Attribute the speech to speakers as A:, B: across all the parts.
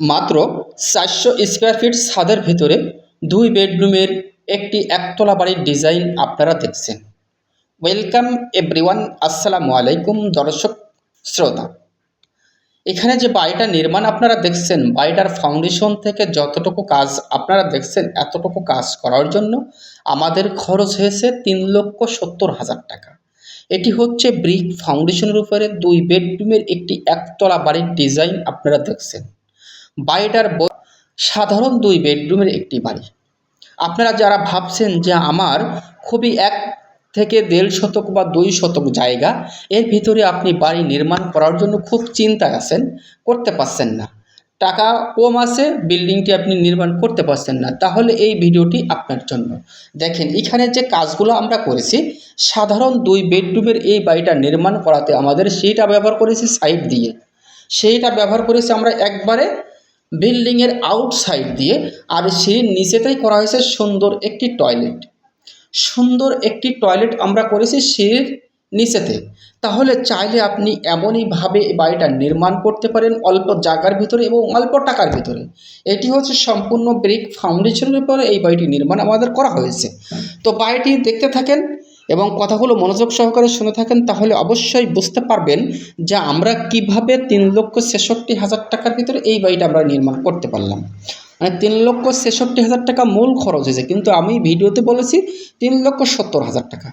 A: মাত্র চারশো square feet ছাদের ভিতরে দুই বেডরুমের একটি একতলা বাড়ির ডিজাইন আপনারা দেখছেন। ওয়েলকাম এভরিওয়ান আসসালামু আলাইকুম দর্শক শ্রোতা। এখানে যে বাড়িটা নির্মাণ আপনারা দেখছেন, বাড়িটার ফাউন্ডেশন থেকে যতটুকু কাজ আপনারা দেখছেন, এতটুকু কাজ করার জন্য আমাদের খরচ হয়েছে তিন লক্ষ সত্তর হাজার টাকা। এটি হচ্ছে ব্রিক ফাউন্ডেশনের উপরে দুই বেডরুমের একটি একতলা বাড়ির ডিজাইন আপনারা দেখছেন। বাড়িটার সাধারণ দুই বেডরুমের একটি বাড়ি। আপনারা যারা ভাবছেন যে আমার খুবই এক থেকে দেড় শতক বা দুই শতক জায়গা, এর ভিতরে আপনি বাড়ি নির্মাণ করার জন্য খুব চিন্তায় আছেন, করতে পারছেন না। টাকা কম আছে, বিল্ডিংটি আপনি নির্মাণ করতে পারছেন না। তাহলে এই ভিডিওটি আপনার জন্য। দেখেন, এখানে যে কাজগুলো আমরা করেছি, সাধারণ দুই বেডরুমের এই বাড়িটা নির্মাণ করাতে আমাদের সেইটা ব্যবহার করেছি সাইড দিয়ে। সেইটা ব্যবহার করেছি আমরা একবারে বিল্ডিংয়ের আউটসাইড দিয়ে আর সিঁড়ির নিচেতেই করা হয়েছে সুন্দর একটি টয়লেট। সুন্দর একটি টয়লেট আমরা করেছি সিঁড়ির নিচেতে। তাহলে চাইলে আপনি এমনইভাবে এই বাড়িটা নির্মাণ করতে পারেন অল্প জায়গার ভিতরে এবং অল্প টাকার ভিতরে। এটি হচ্ছে সম্পূর্ণ ব্রিক ফাউন্ডেশনের উপরে এই বাড়িটি নির্মাণ আমাদের করা হয়েছে। তো বাড়িটি দেখতে থাকেন এবং কথাগুলো মনোযোগ সহকারে শুনে থাকেন, তাহলে অবশ্যই বুঝতে পারবেন যে আমরা কীভাবে তিন লক্ষ ছেষট্টি হাজার টাকার ভিতরে এই বাড়িটা আমরা নির্মাণ করতে পারলাম। মানে তিন লক্ষ ছেষট্টি হাজার টাকা মূল খরচ হয়েছে, কিন্তু আমি ভিডিওতে বলেছি তিন লক্ষ সত্তর হাজার টাকা।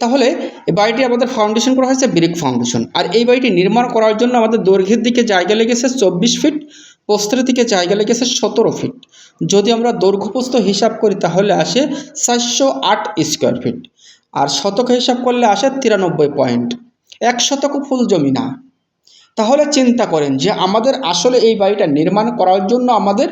A: তাহলে এই বাড়িটি আমাদের ফাউন্ডেশন করা হয়েছে ব্রিক ফাউন্ডেশন আর এই বাড়িটি নির্মাণ করার জন্য আমাদের দৈর্ঘ্যের দিকে জায়গা লেগেছে চব্বিশ ফিট, প্রস্থের দিকে জায়গা লেগেছে সতেরো ফিট। যদি আমরা দৈর্ঘ্যপ্রস্থ হিসাব করি, তাহলে আসে চারশো আট স্কোয়ার ফিট আর শতক হিসাব করলে আসে তিরানব্বই পয়েন্ট। এক শতক ফুল জমি না। তাহলে চিন্তা করেন যে আমাদের আসলে এই বাড়িটা নির্মাণ করার জন্য আমাদের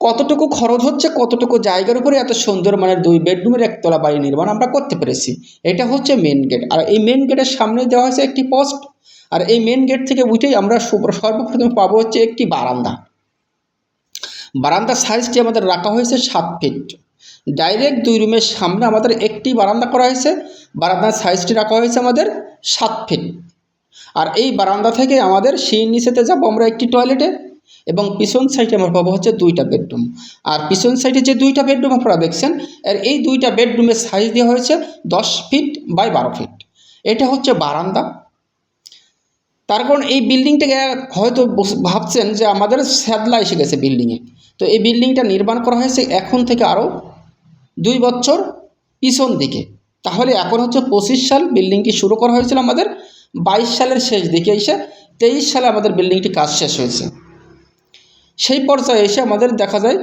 A: কতটুকু খরচ হচ্ছে, কতটুকু জায়গার উপরে এত সুন্দর মানে দুই বেডরুমের একতলা বাড়ি নির্মাণ আমরা করতে পেরেছি। এটা হচ্ছে মেন গেট আর এই মেন গেটের সামনে দেওয়া হয়েছে একটি পোস্ট আর এই মেন গেট থেকে উঠেই আমরা সর্বপ্রথমে পাবো হচ্ছে একটি বারান্দা। বারান্দার সাইজটি আমাদের রাখা হয়েছে সাত ফিট ডাইরেক্ট দুই রুমের সামনে আমাদের একটি বারান্দা করা হয়েছে। বারান্দার সাইজটি রাখা হয়েছে আমাদের সাত ফিট আর এই বারান্দা থেকে আমাদের সিঁড়ির নিচেতে যাব আমরা একটি টয়লেটে এবং পিছন সাইডে আমরা পাবো হচ্ছে দুইটা বেডরুম আর পিছন সাইডে যে দুইটা বেডরুম আপনারা দেখছেন আর এই দুইটা বেডরুমের সাইজ দেওয়া হয়েছে দশ ফিট বাই বারো ফিট এটা হচ্ছে বারান্দা। তার কারণ এই বিল্ডিংটাকে হয়তো ভাবছেন যে আমাদের স্যাদলা এসে গেছে বিল্ডিংয়ে তো এই বিল্ডিংটা নির্মাণ করা হয়েছে এখন থেকে আরও দুই বছর পিছন দিকে। তাহলে এখন হচ্ছে পঁচিশ সাল বিল্ডিংটি শুরু করা হয়েছিল আমাদের, বাইশ সালের শেষ দিকে এসে তেইশ সালে আমাদের বিল্ডিংটি কাজ শেষ হয়েছে। সেই পর্যায়ে এসে আমাদের দেখা যায়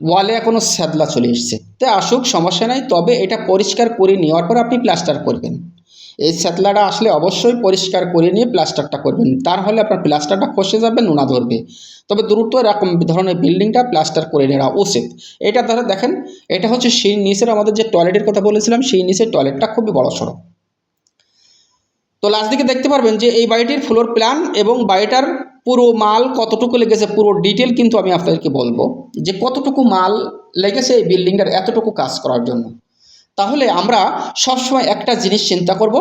A: ওয়ালে এখনও স্যাদলা চলে এসছে। তাই আসুক, সমস্যা নাই, তবে এটা পরিষ্কার করে নেওয়ার পর আপনি প্লাস্টার করবেন। এই স্যাতলাটা আসলে অবশ্যই পরিষ্কার করে নিয়ে প্লাস্টারটা করবেন। তার হলে আপনার প্লাস্টারটা খসে যাবে, নোনা ধরবে। তবে দ্রুত এরকম ধরনের বিল্ডিংটা প্লাস্টার করে নেওয়া উচিত। এটা তাহলে দেখেন, এটা হচ্ছে সেই নিচের আমাদের যে টয়লেটের কথা বলেছিলাম, সেই নিচের টয়লেটটা খুবই বড় সড়ো। তো লাস্ট দিকে দেখতে পারবেন যে এই বাড়িটির ফ্লোর প্ল্যান এবং বাড়িটার পুরো মাল কতটুকু লেগেছে পুরো ডিটেল কিন্তু আমি আপনাদেরকে বলব যে কতটুকু মাল লেগেছে এই বিল্ডিংটার এতটুকু কাজ করার জন্য। তাহলে আমরা সবসময় একটা জিনিস চিন্তা করব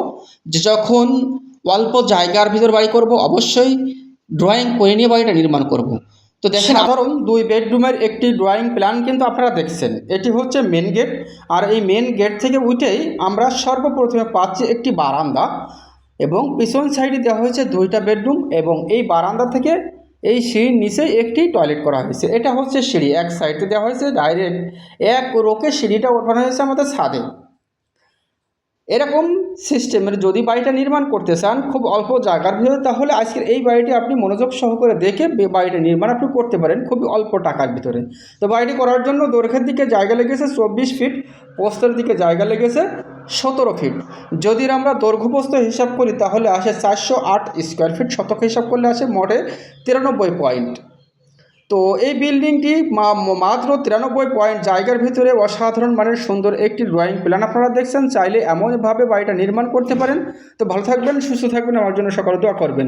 A: যে যখন অল্প জায়গার ভিতর বাড়ি করব, অবশ্যই ড্রয়িং করে নিয়ে বাড়িটা নির্মাণ করব। তো দেখেন সাধারণ দুই বেডরুমের একটি ড্রয়িং প্ল্যান কিন্তু আপনারা দেখছেন। এটি হচ্ছে মেন গেট আর এই মেন গেট থেকে উঠেই আমরা সর্বপ্রথমে পাচ্ছি একটি বারান্দা। এবং পিছন সাইডে দেওয়া হয়েছে দুইটা বেডরুম এবং এই বারান্দা থেকে এই সিঁড়ির নিচে একটি টয়লেট করা হয়েছে। এটা হচ্ছে সিঁড়ি। এক সাইডে দেওয়া হয়েছে ডাইরেক্ট এক রোকে সিঁড়িটা ওঠানো হয়েছে আমাদের ছাদে। এরকম সিস্টেমের যদি বাড়িটা নির্মাণ করতে চান খুব অল্প জায়গার ভিতরে, তাহলে আজকের এই বাড়িটি আপনি মনোযোগ সহকারে দেখে বাড়িটা নির্মাণ আপনি করতে পারেন খুবই অল্প টাকার ভিতরে। তো বাড়িটি করার জন্য দৈর্ঘ্যের দিকে জায়গা লেগেছে চব্বিশ ফিট, পোস্তের দিকে জায়গা লেগেছে সতেরো ফিট যদি আমরা দৈর্ঘ্যপ্রস্থ হিসাব করি, তাহলে আসে চারশো আট স্কোয়ার ফিট শতক হিসাব করলে আসে মোটে তিরানব্বই পয়েন্ট তো এই বিল্ডিংটি মাত্র তিরানব্বই পয়েন্ট জায়গার ভিতরে অসাধারণ মানের সুন্দর একটি ড্রয়িং প্ল্যান আপনারা দেখছেন, চাইলে এমনভাবে বাড়িটা নির্মাণ করতে পারেন। তো ভালো থাকবেন, সুস্থ থাকবেন। আমার জন্য সকালে দোয়া করবেন।